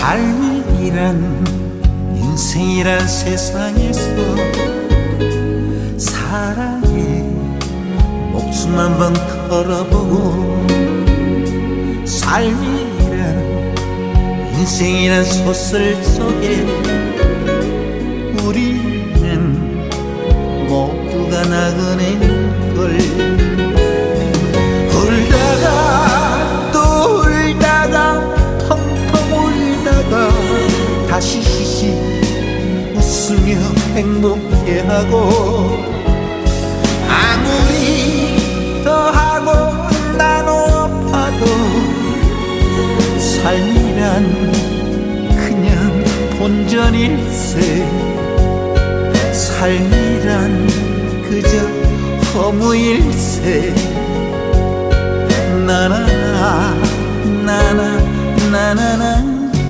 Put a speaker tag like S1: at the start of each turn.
S1: 삶이란 인생이란 세상에서 사랑에 목숨 한번 걸어보고 삶이란 인생이란 소설 속에 우리는 웃으며 행복해하고 아무리 더하고 나눠봐도 삶이란 그냥 본전일세. 삶이란 그저 허무일세. 나나나 나나 나나나